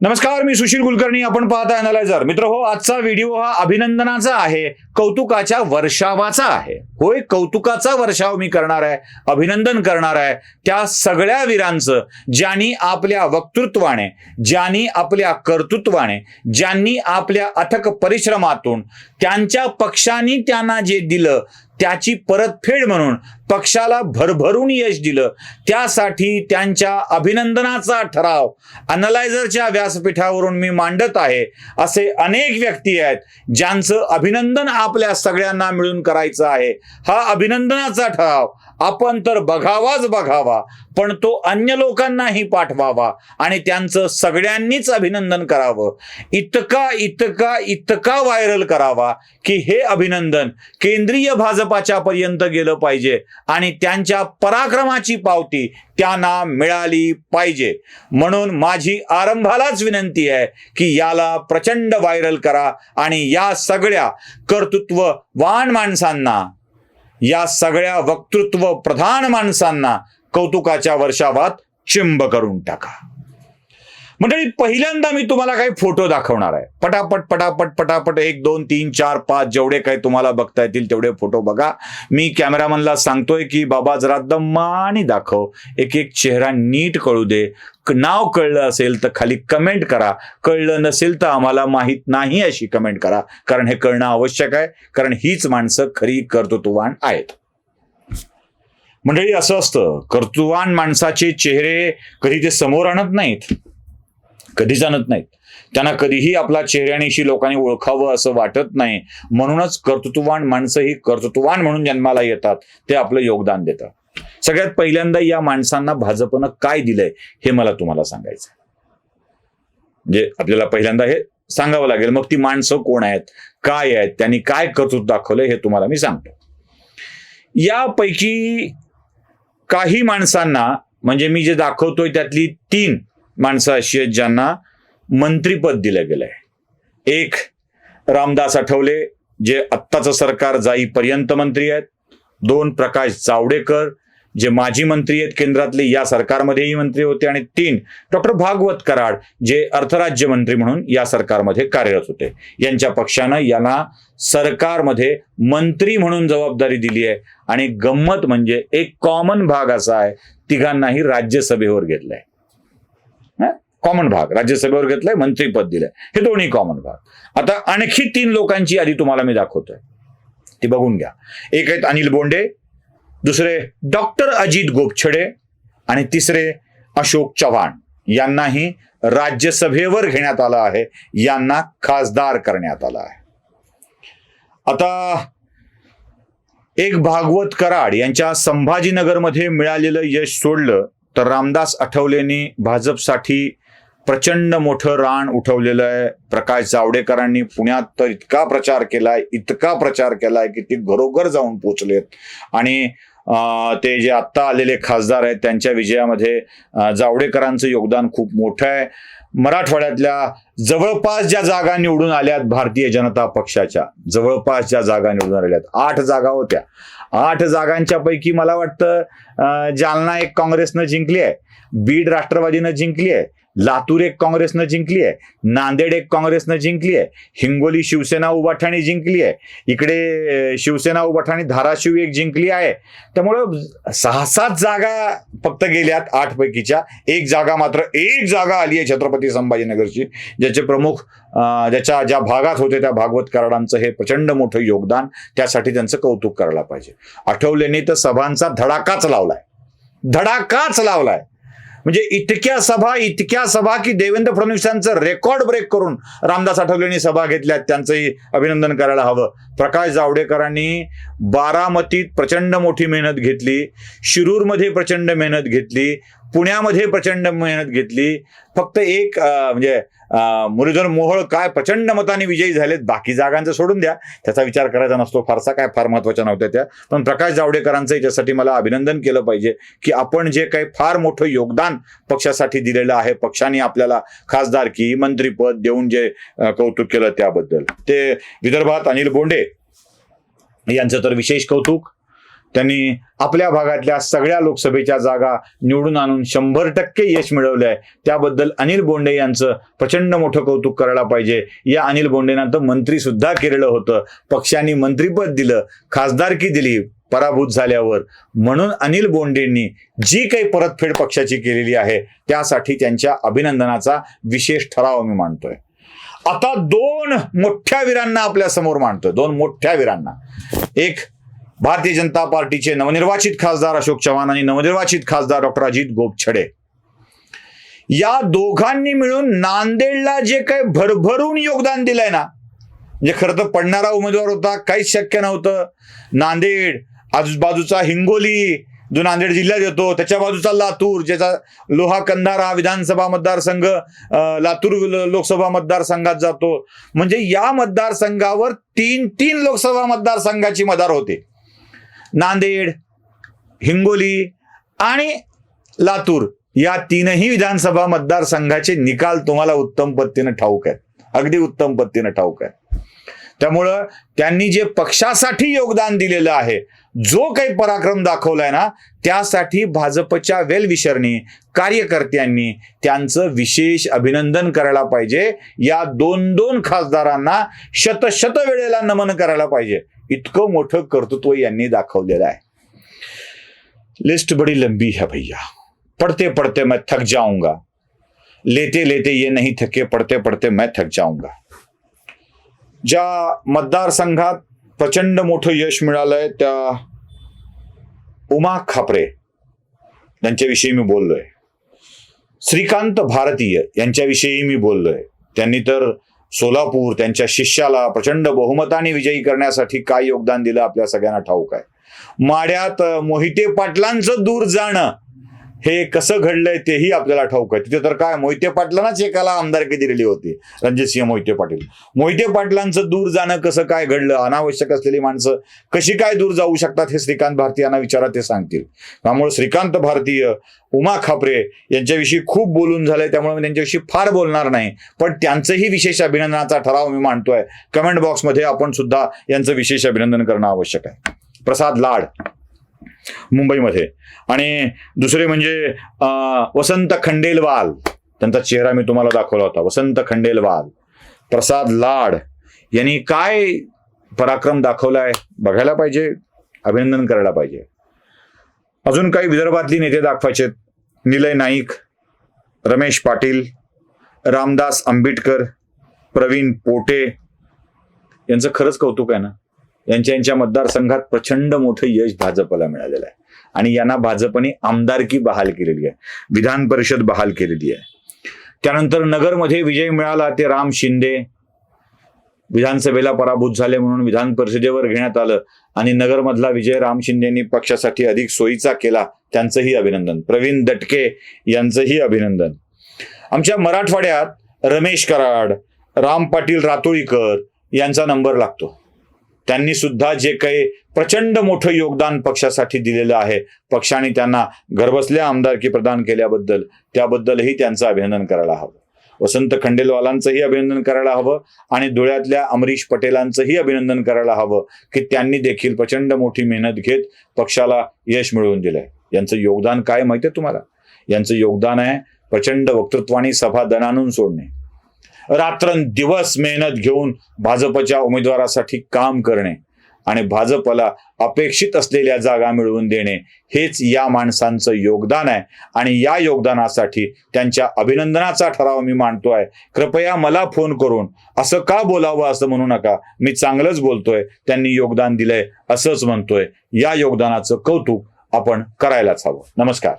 नमस्कार मी सुशील कुलकर्णी. आपण पाहता अनालायझर मित्र हो आजचा व्हिडिओ हा अभिनंदनाचा आहे. कौतुकाच्या वर्षावाचा आहे. होय कौतुकाचा वर्षाव मी करणार आहे अभिनंदन करणार आहे. त्या सगळ्या वीरांचं ज्यांनी आपल्या वक्तृत्वाने ज्यांनी आपल्या कर्तृत्वाने ज्यांनी आपल्या अथक परिश्रमातून त्यांच्या पक्षांनी त्यांना जे दिलं त्याची परतफेड म्हणून पक्षाला भरभरून यश दिलं. त्यासाठी त्यांच्या अभिनंदनाचा ठराव. अनलायझरच्या व्यासपीठावरून मी मांडत आहे. असे अनेक व्यक्ती आहेत ज्यांचं अभिनंदन आपल्या सगळ्यांना मिळून करायचं आहे. हा अभिनंदनाचा ठराव आपण तर बघावाच बघावा पण तो अन्य लोकांनाही पाठवावा आणि त्यांचं सगळ्यांनीच अभिनंदन करावं. इतका इतका इतका व्हायरल करावा की हे अभिनंदन केंद्रीय भाजपाच्या पर्यंत गेलं पाहिजे. आणि त्यांच्या पराक्रमाची पावती त्यांना मिळाली पाहिजे. म्हणून माझी आरंभालाच विनंती आहे की याला प्रचंड व्हायरल करा आणि या सगळ्या कर्तृत्ववान माणसांना या सगळ्या वक्तृत्व प्रधान माणसांना कौतुकाच्या वर्षावात चिंब करून टाका. मंडळी पहिल्यांदा मी तुम्हाला काही फोटो दाखवणार आहे. पटापट पटापट पटापट एक दोन तीन चार पाच जेवढे काही तुम्हाला बघता येतील तेवढे फोटो बघा. मी कॅमेरामनला सांगतोय की बाबा जरा दमाने दाखव. एक एक चेहरा नीट कळू दे. नाव कळलं असेल तर खाली कमेंट करा. कळलं नसेल तर आम्हाला माहीत नाही अशी कमेंट करा. कारण हे कळणं आवश्यक आहे. कारण हीच माणसं खरी कर्तृत्ववान आहेत. मंडळी असं असतं. कर्तृत्ववान माणसाचे चेहरे कधी ते समोर आणत नाहीत. कधी जाणत नाहीत. त्यांना कधीही आपला चेहऱ्यानिशी लोकांनी ओळखावं असं वाटत नाही. म्हणूनच कर्तृत्ववान माणसं ही कर्तृत्ववान म्हणून जन्माला येतात. ते आपलं योगदान देतात. सगळ्यात पहिल्यांदा या माणसांना भाजपनं काय दिलंय हे मला तुम्हाला सांगायचं म्हणजे आपल्याला पहिल्यांदा हे सांगावं लागेल मग ती माणसं कोण आहेत काय आहेत त्यांनी काय कर्तृत्व दाखवलंय हे तुम्हाला मी सांगतो. यापैकी काही माणसांना म्हणजे मी जे दाखवतोय त्यातली तीन माणसं अशी आहेत ज्यांना मंत्रीपद दिलं गेलंय. एक रामदास आठवले जे आत्ताचं सरकार जाईपर्यंत मंत्री आहेत. दोन प्रकाश जावडेकर जे माजी मंत्री आहेत केंद्रातले या सरकारमध्येही मंत्री होते. आणि तीन डॉक्टर भागवत कराड जे अर्थराज्यमंत्री म्हणून या सरकारमध्ये कार्यरत होते. यांच्या पक्षानं यांना सरकारमध्ये मंत्री म्हणून जबाबदारी दिली आहे. आणि गंमत म्हणजे एक कॉमन भाग असा आहे तिघांनाही राज्यसभेवर घेतलंय. कॉमन भाग. राज्यसभेवर घेतलंय मंत्रीपद दिलंय. हे दोन्ही कॉमन भाग. आता आणखी तीन लोकांची यादी तुम्हाला मी दाखवतोय. ती बघून घ्या. एक आहेत अनिल बोंडे दुसरे डॉक्टर अजित गोपछडे आणि तिसरे अशोक चव्हाण. यांनाही राज्यसभेवर घेण्यात आलं आहे. यांना खासदार करण्यात आलं आहे. आता एक भागवत कराड यांच्या संभाजीनगरमध्ये मिळालेलं यश सोडलं तर रामदास आठवलेंनी भाजपसाठी प्रचंड मोठं रान उठवलेलं आहे. प्रकाश जावडेकरांनी पुण्यात तर इतका प्रचार केलाय इतका प्रचार केलाय की ते घरोघर जाऊन पोचलेत आणि अं, ते जे आत्ता आलेले खासदार आहेत त्यांच्या विजयामध्ये जावडेकरांचं योगदान खूप मोठं आहे. मराठवाड्यातल्या जवळपास ज्या जागा निवडून आल्यात भारतीय जनता पक्षाच्या जवळपास ज्या जागा निवडून आल्यात आठ जागा होत्या. आठ जागांच्या पैकी मला वाटतं जालना एक काँग्रेसनं जिंकली आहे बीड राष्ट्रवादीनं जिंकली आहे लातूर एक काँग्रेसनं जिंकली आहे नांदेड एक काँग्रेसनं जिंकली आहे हिंगोली शिवसेना उभाठाणी जिंकली आहे इकडे शिवसेना उभाठाणी धाराशिव एक जिंकली आहे. त्यामुळं सहा सात जागा फक्त गेल्यात आठ पैकीच्या एक जागा मात्र एक जागा आली आहे छत्रपती संभाजीनगरची ज्याचे प्रमुख ज्याच्या ज्या भागात होते त्या भागवत कराडांचं हे प्रचंड मोठं योगदान त्यासाठी त्यांचं कौतुक करायला पाहिजे. आठवलेने तर सभांचा धडाकाच लावलाय. धडाकाच लावलाय. म्हणजे इतक्या सभा इतक्या सभा की देवेंद्र फडणवीसांचं रेकॉर्ड ब्रेक करून रामदास आठवलेंनी सभा घेतल्यात. त्यांचंही अभिनंदन करायला हवं. प्रकाश जावडेकरांनी बारामतीत प्रचंड मोठी मेहनत घेतली शिरूरमध्ये प्रचंड मेहनत घेतली पुण्यामध्ये प्रचंड मेहनत घेतली. फक्त एक म्हणजे मुरलीधर मोहोळ काय प्रचंड मताने विजयी झालेत बाकी जागांचं सोडून द्या. त्याचा विचार करायचा नसतो फारसा काय फार महत्त्वाच्या नव्हत्या त्या. पण प्रकाश जावडेकरांचं याच्यासाठी मला अभिनंदन केलं पाहिजे की आपण जे काही फार मोठं योगदान पक्षासाठी दिलेलं आहे पक्षाने आपल्याला खासदारकी मंत्रीपद देऊन जे कौतुक केलं त्याबद्दल. ते विदर्भात अनिल बोंडे यांचं तर विशेष कौतुक. त्यांनी आपल्या भागातल्या सगळ्या लोकसभेच्या जागा निवडून आणून शंभर टक्के यश मिळवलं आहे त्याबद्दल अनिल बोंडे यांचं प्रचंड मोठं कौतुक करायला पाहिजे. या अनिल बोंडेंना तर मंत्री सुद्धा केलेलं होतं. पक्षांनी मंत्रीपद दिलं खासदारकी दिली पराभूत झाल्यावर. म्हणून अनिल बोंडेंनी जी काही परतफेड पक्षाची केलेली आहे त्यासाठी त्यांच्या अभिनंदनाचा विशेष ठराव मी मानतोय आता दोन मोठ्या वीरांना आपल्यासमोर मांडतोय. दोन मोठ्या वीरांना. एक भारतीय जनता पार्टीचे नवनिर्वाचित खासदार अशोक चव्हाण आणि नवनिर्वाचित खासदार डॉक्टर अजित गोपछडे या दोघांनी मिळून नांदेडला जे काही भरभरून योगदान दिलंय ना म्हणजे खरं तर पडणारा उमेदवार होता काहीच शक्य नव्हतं. नांदेड आजूबाजूचा हिंगोली जो नांदेड जिल्ह्यात येतो त्याच्या बाजूचा लातूर ज्याचा लोहा कंधारा विधानसभा मतदारसंघ लातूर लोकसभा मतदारसंघात जातो. म्हणजे या मतदारसंघावर तीन तीन लोकसभा मतदारसंघाची मदार होते. नांदेड हिंगोली आणि लातूर या तीनही विधानसभा मतदारसंघाचे निकाल तुम्हाला उत्तम पद्धतीनं ठाऊक आहेत. अगदी उत्तम पद्धतीनं ठाऊक आहे त्यामुळं त्यांनी जे पक्षासाठी योगदान दिलेलं आहे जो काही पराक्रम दाखवलाय ना त्यासाठी भाजपच्या वेलविशरणी कार्यकर्त्यांनी त्यांचं विशेष अभिनंदन करायला पाहिजे. या दोन दोन खासदारांना शतशत वेळेला नमन करायला पाहिजे. इतकं मोठं कर्तृत्व यांनी दाखवलेलं आहे. लिस्ट बड़ी लंबी है भैया. पडते पडते मैं थक जाऊंगा. लेते लेते ये नहीं थके पडते पडते मैं थक जाऊंगा. ज्या मतदारसंघात प्रचंड मोठं यश मिळालंय त्या उमा खापरे यांच्याविषयी मी बोललोय. श्रीकांत भारतीय यांच्याविषयी मी बोललोय. त्यांनी तर सोलापूर त्यांच्या शिष्याला प्रचंड बहुमताने विजयी करण्यासाठी काय योगदान दिलं आपल्या सगळ्यांना ठाऊक आहे. माड्यात मोहिते पाटलांचं दूर जाणं हे कसं घडलंय तेही आपल्याला ठाऊक आहे. तिथे तर काय मोहिते पाटलांनाच एकाला आमदारकी दिलेली होती रणजितसिंह मोहिते पाटील. मोहिते पाटलांचं दूर जाणं कसं काय घडलं अनावश्यक असलेली माणसं कशी काय दूर जाऊ शकतात हे श्रीकांत भारतीयांना विचारा ते सांगतील. त्यामुळे श्रीकांत भारतीय उमा खापरे यांच्याविषयी खूप बोलून झालंय त्यामुळे मी त्यांच्याविषयी फार बोलणार नाही. पण त्यांचंही विशेष अभिनंदनाचा ठराव मी मांडतोय. कमेंट बॉक्समध्ये आपण सुद्धा यांचं विशेष अभिनंदन करणं आवश्यक आहे. प्रसाद लाड. मुंबईमध्ये. आणि दुसरे म्हणजे वसंत खंडेलवाल. त्यांचा चेहरा मी तुम्हाला दाखवला होता. वसंत खंडेलवाल. प्रसाद लाड. यांनी काय पराक्रम दाखवलाय? बघायला पाहिजे. अभिनंदन करायला पाहिजे. अजून काही विदर्भातली नेते दाखवायचे निलय नाईक रमेश पाटील रामदास आंबेडकर प्रवीण पोटे. यांचं खरंच कौतुक आहे ना? यांच्या यांच्या मतदारसंघात प्रचंड मोठं यश भाजपला मिळालेलं आहे. आणि यांना भाजपने आमदारकी बहाल केलेली आहे. विधान परिषद बहाल केलेली आहे. त्यानंतर नगरमध्ये विजय मिळाला ते राम शिंदे. विधानसभेला पराभूत झाले म्हणून विधान परिषदेवर घेण्यात आलं. आणि नगरमधला विजय राम शिंदेनी पक्षासाठी अधिक सोयीचा केला त्यांचंही अभिनंदन. प्रवीण दटके यांचंही अभिनंदन. आमच्या मराठवाड्यात रमेश कराड राम पाटील रातोळीकर यांचा नंबर लागतो. त्यांनी सुद्धा जे काही प्रचंड मोठं योगदान पक्षासाठी दिलेलं आहे पक्षाने त्यांना घरबसल्या आमदारकी प्रदान केल्याबद्दल त्याबद्दलही त्यांचं अभिनंदन करायला हवं. वसंत खंडेलवालांचंही अभिनंदन करायला हवं आणि धुळ्यातल्या अमरीश पटेलांचंही अभिनंदन करायला हवं की त्यांनी देखील प्रचंड मोठी मेहनत घेत पक्षाला यश मिळवून दिलंय. यांचं योगदान काय माहितीये तुम्हाला? यांचं योगदान आहे प्रचंड वक्तृत्वाने सभा दणानून सोडणे. रात्रंदिवस मेहनत घेऊन भाजपच्या उमेदवारासाठी काम करणे आणि भाजपला अपेक्षित असलेल्या जागा मिळवून देणे हेच या माणसांचं योगदान आहे. आणि या योगदानासाठी त्यांच्या अभिनंदनाचा ठराव मी मांडतोय. कृपया मला फोन करून असं का बोलावं असं म्हणू नका. मी चांगलंच बोलतोय. त्यांनी योगदान दिलंय असंच म्हणतोय. या योगदानाचं कौतुक आपण करायलाच हवं. नमस्कार.